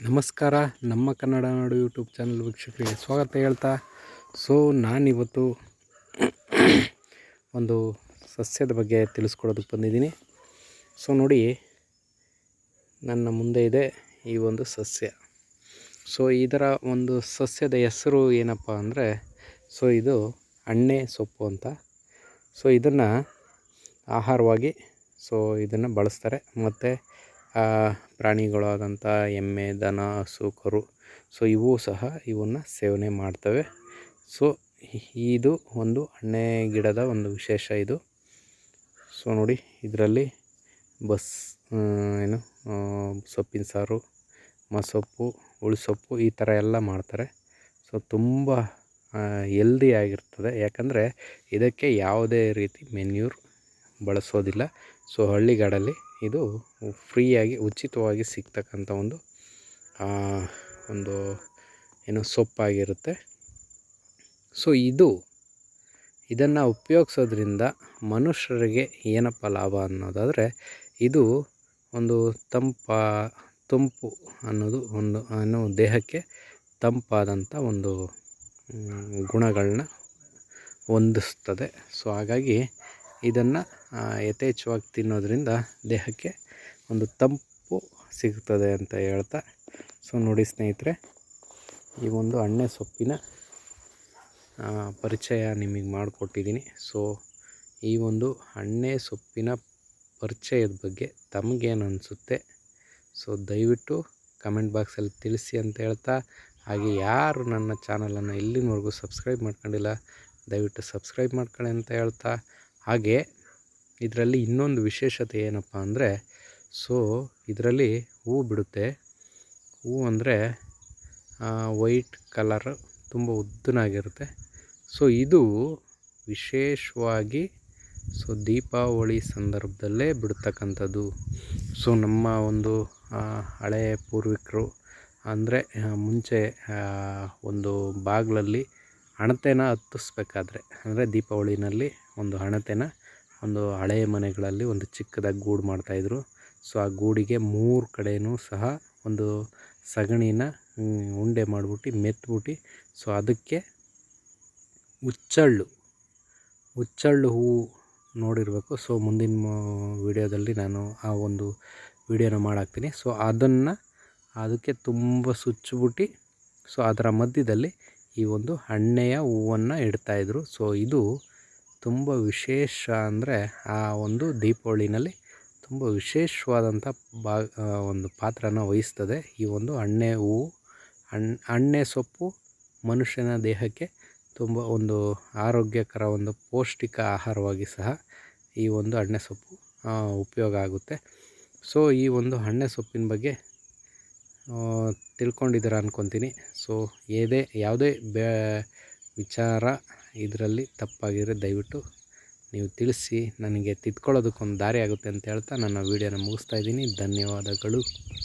ನಮಸ್ಕಾರ. ನಮ್ಮ ಕನ್ನಡ ನಾಡು YouTube channel ವೀಕ್ಷಕರಿಗೆ ಸ್ವಾಗತ ಹೇಳ್ತಾ. ಸೊ ನಾನಿವತ್ತು ಒಂದು ಸಸ್ಯದ ಬಗ್ಗೆ ತಿಳಿಸ್ಕೊಡೋದಕ್ಕೆ ಬಂದಿದ್ದೀನಿ. ಸೊ ನೋಡಿ, ನನ್ನ ಮುಂದೆ ಇದೆ ಈ ಒಂದು ಸಸ್ಯ. ಸೊ ಇದರ ಒಂದು ಸಸ್ಯದ ಹೆಸರು ಏನಪ್ಪ ಅಂದರೆ ಸೊ ಇದು ಅಣ್ಣೆ ಸೊಪ್ಪು ಅಂತ. ಸೊ ಇದನ್ನು ಆಹಾರವಾಗಿ ಸೊ ಇದನ್ನು ಬಳಸ್ತಾರೆ. ಮತ್ತು ಪ್ರಾಣಿಗಳಾದಂಥ ಎಮ್ಮೆ, ದನ, ಹಸು, ಕರು, ಸೊ ಇವು ಸಹ ಇವನ್ನು ಸೇವನೆ ಮಾಡ್ತವೆ. ಸೊ ಇದು ಒಂದು ಹಣ್ಣೆ ಗಿಡದ ಒಂದು ವಿಶೇಷ ಇದು. ಸೊ ನೋಡಿ, ಇದರಲ್ಲಿ ಬಸ್ ಏನು ಸೊಪ್ಪಿನ ಸಾರು, ಮಸೊಪ್ಪು, ಉಳಿಸೊಪ್ಪು ಈ ಥರ ಎಲ್ಲ ಮಾಡ್ತಾರೆ. ಸೊ ತುಂಬ ಹೆಲ್ದಿ ಆಗಿರ್ತದೆ. ಯಾಕಂದರೆ ಇದಕ್ಕೆ ಯಾವುದೇ ರೀತಿ ಮೆನ್ಯೂರ್ ಬಳಸೋದಿಲ್ಲ. ಸೊ ಹಳ್ಳಿಗಾಡಲ್ಲಿ ಇದು ಫ್ರೀಯಾಗಿ, ಉಚಿತವಾಗಿ ಸಿಗ್ತಕ್ಕಂಥ ಒಂದು ಒಂದು ಏನು ಸೊಪ್ಪಾಗಿರುತ್ತೆ. ಸೊ ಇದು, ಇದನ್ನು ಉಪಯೋಗಿಸೋದ್ರಿಂದ ಮನುಷ್ಯರಿಗೆ ಏನಪ್ಪ ಲಾಭ ಅನ್ನೋದಾದರೆ, ಇದು ಒಂದು ತಂಪ, ತಂಪು ಅನ್ನೋದು ಒಂದು ಅನ್ನೋ ದೇಹಕ್ಕೆ ತಂಪಾದಂಥ ಒಂದು ಗುಣಗಳನ್ನ ಹೊಂದಿಸ್ತದೆ. ಸೊ ಹಾಗಾಗಿ ಇದನ್ನು ಯಥೇಚ್ಛವಾಗಿ ತಿನ್ನೋದರಿಂದ ದೇಹಕ್ಕೆ ಒಂದು ತಂಪು ಸಿಗ್ತದೆ ಅಂತ ಹೇಳ್ತಾ. ಸೊ ನೋಡಿ ಸ್ನೇಹಿತರೆ, ಈ ಒಂದು ಅಣ್ಣೆ ಸೊಪ್ಪಿನ ಪರಿಚಯ ನಿಮಗೆ ಮಾಡಿಕೊಟ್ಟಿದ್ದೀನಿ ಸೊ ಈ ಒಂದು ಅಣ್ಣೆ ಸೊಪ್ಪಿನ ಪರಿಚಯದ ಬಗ್ಗೆ ತಮಗೇನು ಅನಿಸುತ್ತೆ ಸೊ ದಯವಿಟ್ಟು ಕಮೆಂಟ್ ಬಾಕ್ಸಲ್ಲಿ ತಿಳಿಸಿ ಅಂತ ಹೇಳ್ತಾ. ಹಾಗೆ ಯಾರು ನನ್ನ ಚಾನಲನ್ನು ಇಲ್ಲಿನವರೆಗೂ ಸಬ್ಸ್ಕ್ರೈಬ್ ಮಾಡ್ಕೊಂಡಿಲ್ಲ, ದಯವಿಟ್ಟು ಸಬ್ಸ್ಕ್ರೈಬ್ ಮಾಡ್ಕೊಳ್ಳಿ ಅಂತ ಹೇಳ್ತಾ. ಹಾಗೆ ಇದರಲ್ಲಿ ಇನ್ನೊಂದು ವಿಶೇಷತೆ ಏನಪ್ಪ ಅಂದರೆ, ಸೊ ಇದರಲ್ಲಿ ಹೂವು ಬಿಡುತ್ತೆ. ಹೂವು ಅಂದರೆ ವೈಟ್ ಕಲರ್ ತುಂಬ ಉದ್ದನಾಗಿರುತ್ತೆ. ಸೊ ಇದು ವಿಶೇಷವಾಗಿ, ಸೊ ದೀಪಾವಳಿ ಸಂದರ್ಭದಲ್ಲೇ ಬಿಡ್ತಕ್ಕಂಥದ್ದು. ಸೊ ನಮ್ಮ ಒಂದು ಹಳೆಯ ಪೂರ್ವಿಕರು ಅಂದರೆ ಮುಂಚೆ ಒಂದು ಬಾಗಿಲಲ್ಲಿ ಹಣತೆನ ಹತ್ತಿಸ್ಬೇಕಾದ್ರೆ, ಅಂದರೆ ದೀಪಾವಳಿನಲ್ಲಿ ಒಂದು ಹಣತೆನ ಒಂದು ಹಳೆಯ ಮನೆಗಳಲ್ಲಿ ಒಂದು ಚಿಕ್ಕದಾಗಿ ಗೂಡು ಮಾಡ್ತಾಯಿದ್ರು. ಸೊ, ಆ ಗೂಡಿಗೆ ಮೂರು ಕಡೆಯೂ ಸಹ ಒಂದು ಸಗಣಿನ ಉಂಡೆ ಮಾಡಿಬಿಟ್ಟು ಮೆತ್ಬಿಟ್ಟು, ಸೊ, ಅದಕ್ಕೆ ಹುಚ್ಚಳ್ಳು ಹುಚ್ಚಳ್ಳು ಹೂವು ನೋಡಿರಬೇಕು. ಸೊ, ಮುಂದಿನ ವಿಡಿಯೋದಲ್ಲಿ ನಾನು ಆ ಒಂದು ವಿಡಿಯೋನ ಮಾಡಾಕ್ತೀನಿ. ಸೊ, ಅದನ್ನು ಅದಕ್ಕೆ ತುಂಬ ಸುಚ್ಚಿಬಿಟ್ಟು, ಸೊ, ಅದರ ಮಧ್ಯದಲ್ಲಿ ಈ ಒಂದು ಹಣ್ಣೆಯ ಹೂವನ್ನು ಇಡ್ತಾಯಿದ್ರು ಸೊ ಇದು ತುಂಬ ವಿಶೇಷ ಅಂದರೆ ಆ ಒಂದು ದೀಪಾವಳಿನಲ್ಲಿ ತುಂಬ ವಿಶೇಷವಾದಂಥ ಬಾ ಒಂದು ಪಾತ್ರನ ವಹಿಸ್ತದೆ. ಈ ಒಂದು ಅಣ್ಣೆ ಹೂವು ಹಣ್ಣು ಅಣ್ಣೆ ಸೊಪ್ಪು ಮನುಷ್ಯನ ದೇಹಕ್ಕೆ ತುಂಬ ಒಂದು ಆರೋಗ್ಯಕರ ಒಂದು ಪೌಷ್ಟಿಕ ಆಹಾರವಾಗಿ ಸಹ ಈ ಒಂದು ಅಣ್ಣೆ ಸೊಪ್ಪು ಉಪಯೋಗ ಆಗುತ್ತೆ. ಸೊ ಈ ಒಂದು ಅಣ್ಣೆ ಸೊಪ್ಪಿನ ಬಗ್ಗೆ ತಿಳ್ಕೊಂಡಿದ್ದೀರ ಅಂದ್ಕೊತೀನಿ ಸೊ ಏದೇ, ಯಾವುದೇ ಬೇ, ವಿಚಾರ ಇದರಲ್ಲಿ ತಪ್ಪಾಗಿರೋ ದಯವಿಟ್ಟು ನೀವು ತಿಳಿಸಿ, ನನಗೆ ತಿದ್ಕೊಳ್ಳೋದಕ್ಕೊಂದು ದಾರಿ ಆಗುತ್ತೆ ಅಂತ ಹೇಳ್ತಾ ನನ್ನ ವೀಡಿಯೋನ ಮುಗಿಸ್ತಾ ಇದ್ದೀನಿ. ಧನ್ಯವಾದಗಳು.